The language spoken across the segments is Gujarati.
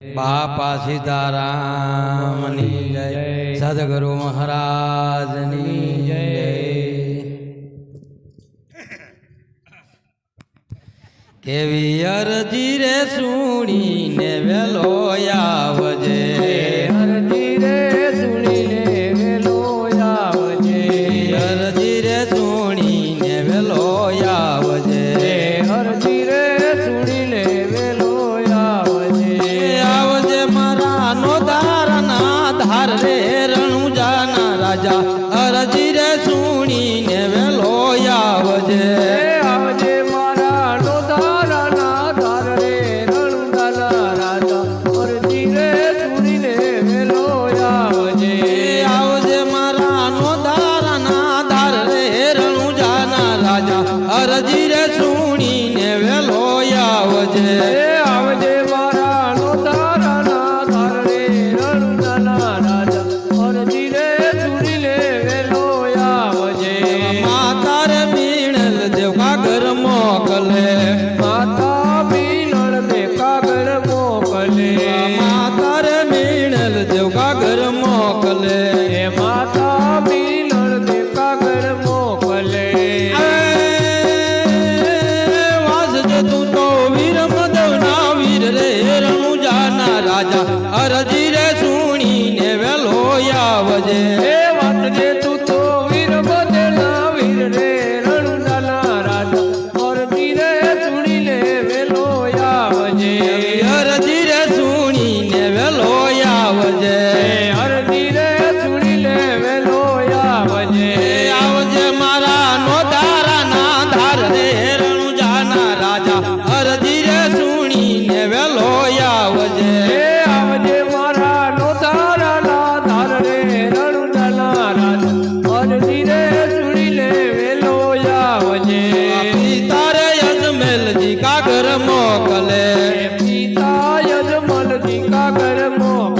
બાપા સીતારામની જય સદગુરુ મહારાજની જય. કેવી અરજી રે સુણીને વેલો આવજે. રાજા અરજી રે સુણી ને વેલો આવજે. આવજે મારા નો દારાના દાર રે રણુદાલા રાજા અરજી રે અરજી રે સુણીને વેલો આવજે. 뭐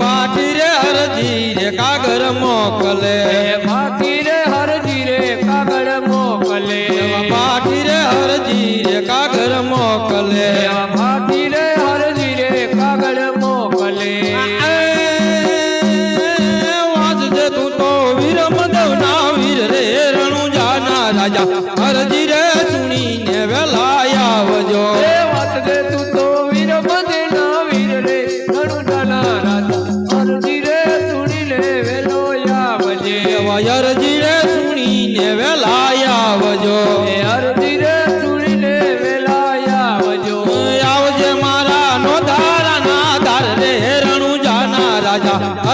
પાટી રે હરજી રે કાગર મોકલે. પાટી રે કાગળ મોકલે. ભાભી રે હરજી રે કાગળ મોકલે. વાંચ જે તું તો વીર મદવ ના વીર રે રણુ જાના રાજા. હરજી રે સુણી ને વેલા આવજો. વાંચ તું તો વીર મદવ ના હરજી રે સુણી ને વેલો આવજે. હરજી રે સુણી ને વેલા આવજો.